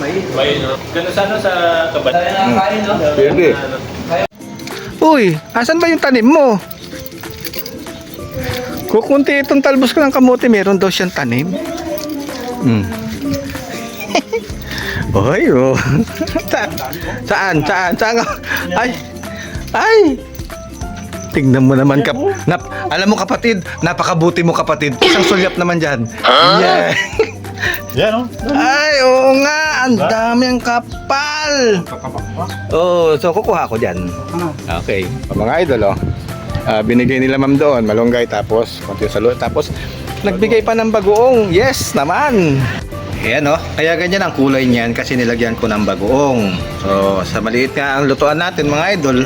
May, no? Ganun sana sa kabal. Pwede. Uy, asan ba yung tanim mo? Kukunti itong talbos ko ng kamote, meron daw siyang tanim. Hmm. Oy, oh. Sa- saan? Saan? Saan? Ay! Ay! Tignan mo naman kap nap alam mo kapatid, napakabuti mo kapatid. Isang sulyap naman diyan. Yeah. Yan, oh. Ay, oo nga, ang dami ang kapal. Oo, so kukuha ko diyan. Okay. Mga idol, oh. Ah, binigay nila ma'am doon, malunggay tapos konti sa loob tapos nagbigay pa ng bagoong. Yes naman. Ayan oh, kaya ganyan ang kulay niyan kasi nilagyan ko ng bagoong. So, sa maliit nga ang lutuan natin mga idol,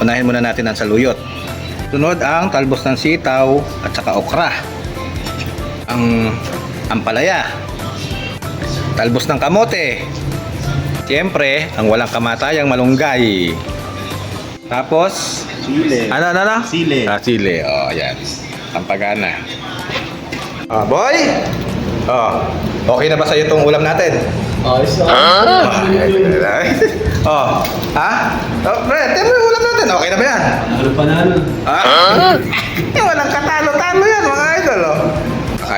unahin muna natin ang saluyot. Sunod ang talbos ng sitaw at saka okra. Ang ampalaya. Talbos ng kamote. Siyempre, ang walang kamatayang malunggay. Tapos, Sile. ano, ano, ano? Sile. Ah, sile. Oh, yan. Pampagana. Ah, boy! Oh, okay na ba sa'yo itong ulam natin? Ayos na. oh, ha? Oh, pre, yung ulam natin. Okay na ba yan? Ano pa na nun? Ah? Walang katalo-talo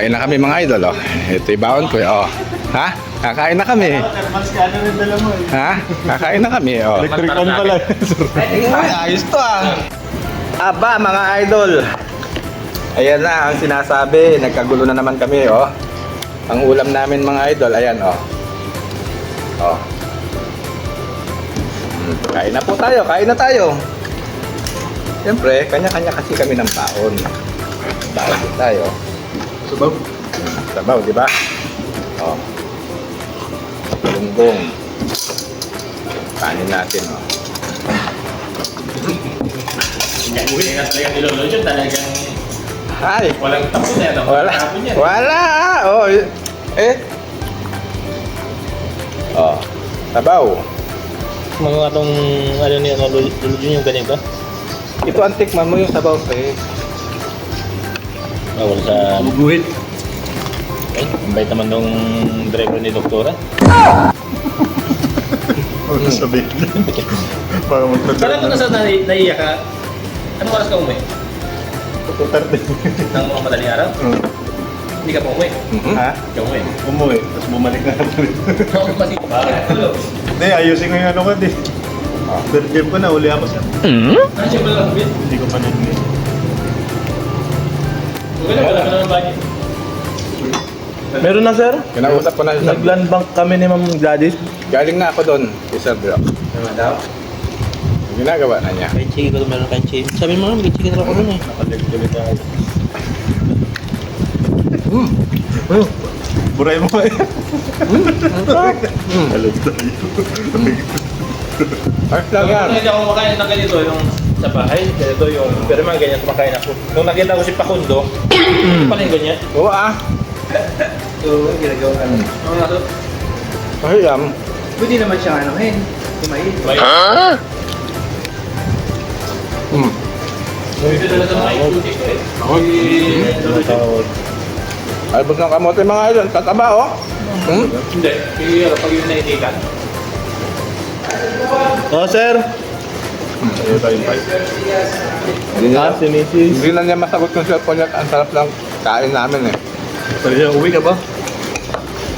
Kakain na kami, mga idol, oh. Ito yung baon ko, oh. Ha? Kakain na kami. Mas ka rin dala mo eh. Ha? Kakain na kami, oh. Electric fan pala. Ay, ayos to, ah. Aba, mga idol. Ayan na ang sinasabi. Nagkagulo na naman kami, oh. Ang ulam namin, mga idol, ayan, oh. Oh. Hmm, Kain na po tayo, kain na tayo. Siyempre, kanya-kanya kasi kami ng baon. Baon tayo. Subaw. Sabaw, di ba? Oh. Lunggong. Kanin natin, oh. Uwi na talaga nilolo yun. Talagang Ay! walang tapon na yan. Wala. Tapon yan. Wala! Oh, eh. Oh. Sabaw. Mga atong ano niya, ano, lulu yun yung ganito. Ito ang tikman mo yung sabaw, pre. Bawal sa... Bubuhit. Ay, ang bait naman nung driver ni Doktora. Ano sabihin? Para Parang kung nasa nai- naiiyak ka, anong oras ka umuwi? Tutarte. Nang mga madaling araw? Hindi ka pa umuwi. Mhm. Ha? Hindi ka umuwi. Umuwi, tapos bumalik na natin. Oo, kasi bakit? Hindi, ayusin ko yung ano ko, di. Third year ko na, uli ako siya. Ano siya pala umuwi? Hindi ko pa narinig. Lang, wala ka naman budget. Meron na sir. Kinausap ko na Bro. Nag-land bank kami ni Ma'am Gladys. Galing na ako doon, si Sir Bro. Naman daw? Ginagawa na niya. Kay Chiki ko meron kay Chiki. Sabi mo nga, may Chiki na ako nun eh. Nakalig-lig na ako. Buray mo eh. Alam tayo. Ayos lang yan. Hindi ako makain ng ganito, yung sa bahay, ganito yung, pero mga ganyan, kumakain ako. Nung nakita ko si Pakundo, pala yung ganyan. Oo ah. So, ginagawa ka. Ano nga to? Ay, um. Pwede naman siya ano, hen. Kumain. May, Hmm. Ito na sa mga ikutik ko eh. Albos ng kamote mga idol. Tataba oh. Hmm? Hindi, pag yung nainitan. Oh sir. Tayong fight. Hindi na, si Mrs. hindi na niya masagot yung cellphone niya. Ang sarap lang kain namin eh. Pwede siya, uwi ka ba?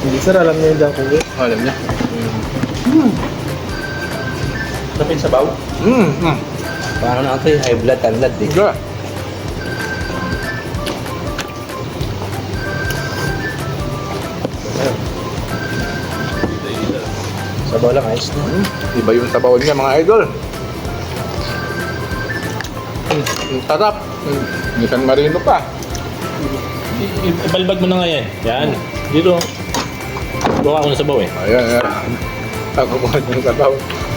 Hindi sir, alam niyo yung dyan kung Oh, alam niya. Tapin sa baw. Hmm. Hmm. Parang na ito eh, high blood, blood eh. Sige. Sabaw lang, ayos na. Hmm. Iba yung sabaw niya mga idol. Ang. Hmm. May San Marino pa. I- i- Ibalbag mo na nga yan. Yan. Dito. Buka ko na sa baw eh. Ayan, ayan. Ako po yung sabaw.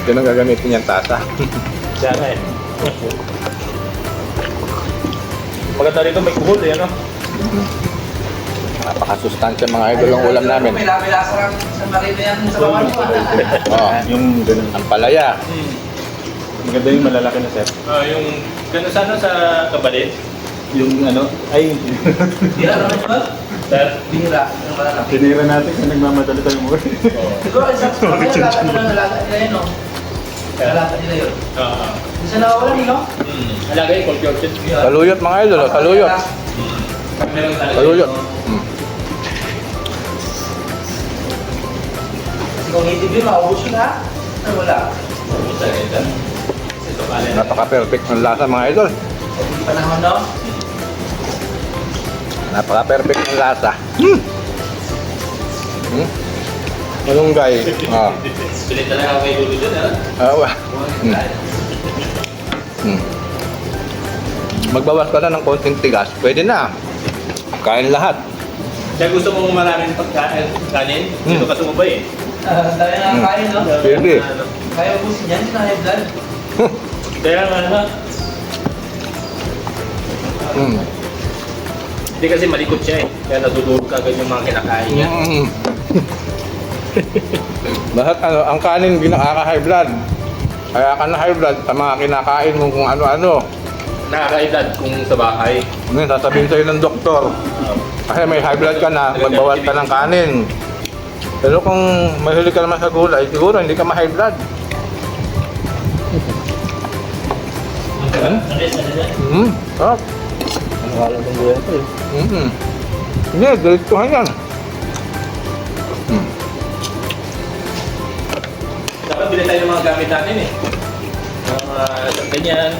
Yan ang gagamitin niyang tasa. Siya nga eh. Maganda rito may kuhol eh, ano? Napakasustansya mga idol ang ulam namin. May lasa lang sa marino yan sa lawan mo. Oh, Yung ganun. ang palaya. Maganda yung malalaki na set. Ah, yung gano'n sana sa kabalit. Yung ano, ay, na naman ba? Sir? Bihira. Yung malalaki. Tinira natin kung nagmamadali tayo mo. Siguro, isa sa mga lalata nila, nalata nila yun, no? Nalata nila yun. Oo. Isa nawawalan, no? Hmm. Alagay, cold orchid. Saluyot mga idol, oh, saluyot. Meron talaga. Saluyot. Mm. Kasi kung hitib yun, maubos yun, ha? Ano wala? Ito. Ito pala. Napaka-perfect ng lasa mga idol. Panahon, no? Napaka-perfect ng lasa. Hmm. Hmm. Malunggay. Ah. Pilit talaga ako kay Dulo dun, ha? Ah, wa. Hmm. Hmm. Magbawas ka na ng konting tigas, pwede na. Kain lahat. Kaya gusto mong maraming pagkain, kanin? Dito ka sumubay eh. Ah, Dami na kain, no? Pwede. Kaya ubusin yan, na high blood. Kaya nga na, Hmm. hindi kasi malikot siya eh. Kaya natutulog ka agad yung mga kinakain niya. Mm. Lahat ano, ang kanin ginakaka-high blood. Kaya ka na high blood sa mga kinakain mo kung ano-ano. Nakakaedad kung sa bahay. Ngayon, sasabihin sa'yo ng doktor, kasi may high blood ka na, magbawas ka ng kanin. Pero kung mahilig ka naman sa gulay, siguro hindi ka ma-high blood. Hmm, sarap. Ano ka lang ng buhay ko eh. Mm-hmm. Hindi, diretsuhan yan. Hmm. Dapat bilhin tayo ng mga gamit natin eh. Mga isang ganyan,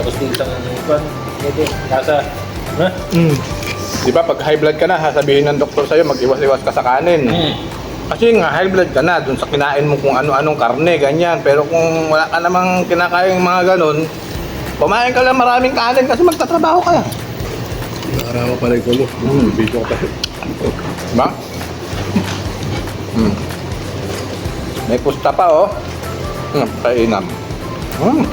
tapos kung isang kwan, kasa. Ha? Mm. Di ba, pag high blood ka na, sasabihin ng doktor sa'yo, mag-iwas-iwas ka sa kanin. Hmm. Kasi nga, high blood ka na, dun sa kinain mo kung ano-anong karne, ganyan. Pero kung wala ka namang kinakain mga ganun, kumain ka lang maraming kanin kasi magtatrabaho ka. Nakarawa pala yung kulo. Mm. Video ka tayo. Diba? Mm. May pusta pa, oh. Mm, kainam. Mm.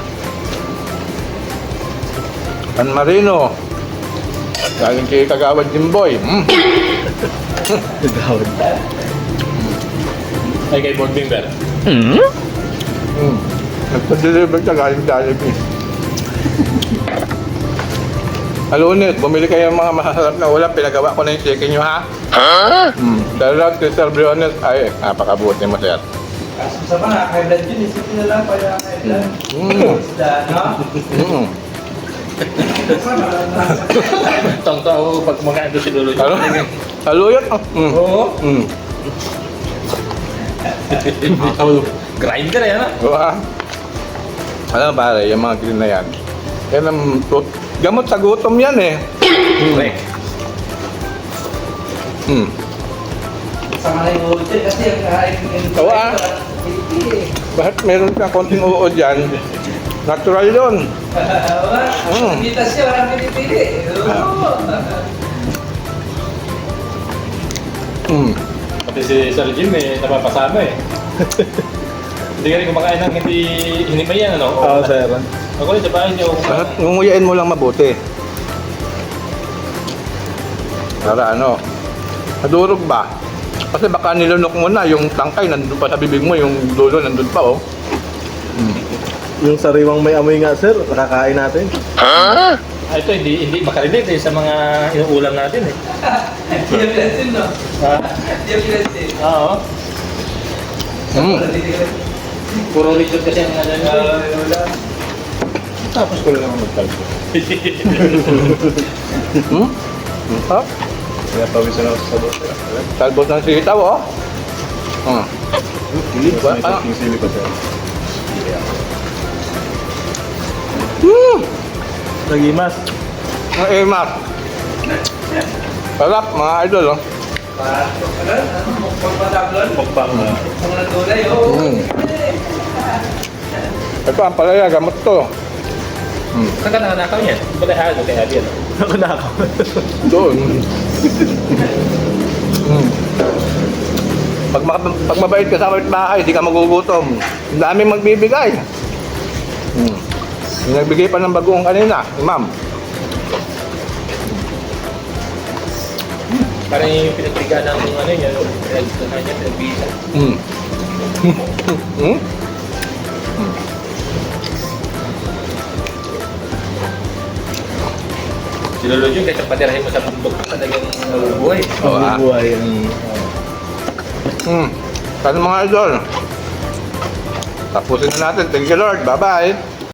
San Marino. Galing kay Kagawad Jimboy. Mm. Ay kay Board Member. Mm. Nagpa-deliver ka galing Jollibee. Alunit, bumili kayo ng mga masasarap na ulam, pinagawa ko na yung chicken nyo ha? Ha? Mm. Talagang si Sir Briones, ay, napakabuti mo sir. Kaso sa mga high blood yun, isipin na lang pala high blood. Mm. Isda, no? Mm. Tong-tong ako pag mga ando si Lolo. Ano? Saluyot? oh. Mm. Oo. Mm. Grinder yan ha? Diba? Alam pare, yung mga green na yan, yan ang tut- gamot sa gutom yan eh. Correct. Mm. Sama na yung ulit kasi ang kain Oo, ah. Hindi. Bakit meron ka konting uod dyan? Natural yun. Mm. Mitas siya, walang pinipili. Mm. Pati si Sir Jim eh, napapasama eh. Hindi ka rin kumakain ng hindi hinimay yan ano? Oo, sir. Ako rin sa bahay hindi ako Bakit kumakain. ngunguyain mo lang mabuti? Para ano? Nadurog ba? Kasi baka nilunok mo na yung tangkay nandun pa sa bibig mo, yung dulo nandun pa oh. Mm. Yung sariwang may amoy nga, sir. Nakakain natin. Ah, ito hindi hindi makarelate eh sa mga inuulam natin eh. Hindi yung pinansin, no? Ha? Hindi yung pinansin. Oo. Mm. Puro resort kasi ang ano nyo. Eh. Tapos ko lang magkalpo. Hmm? Ang sarap. Kaya pawisan ako sa sabot. Talbot ng sitaw oh. Hmm. Silip Ba- ah. konting silip pa, sir. Hmm. Nagimas. Ang emas. Sarap mga idol oh. Parang, ano, ano, mukbang na. Mm. Ito ang palaya, gamot to. Hmm. Saan ka nanakaw niyan? Pala halo kay Abby ano? Ako na ako. Doon. Hmm. Pag, ma- pag mabait ka sa bahay, di ka magugutom. Ang daming magbibigay. Hmm. Yung nagbigay pa ng bagoong kanina, si ma'am. Parang yung pinagtiga ng ano niya, pinagtiga niya, pinagbisa. Hmm. hmm? Si Lolo Jun, kahit patirahin mo sa bundok, talagang mabubuhay. Oo, ah. Buhay ang... Hmm. Sana mga idol. Tapusin na natin. Thank you Lord. Bye-bye.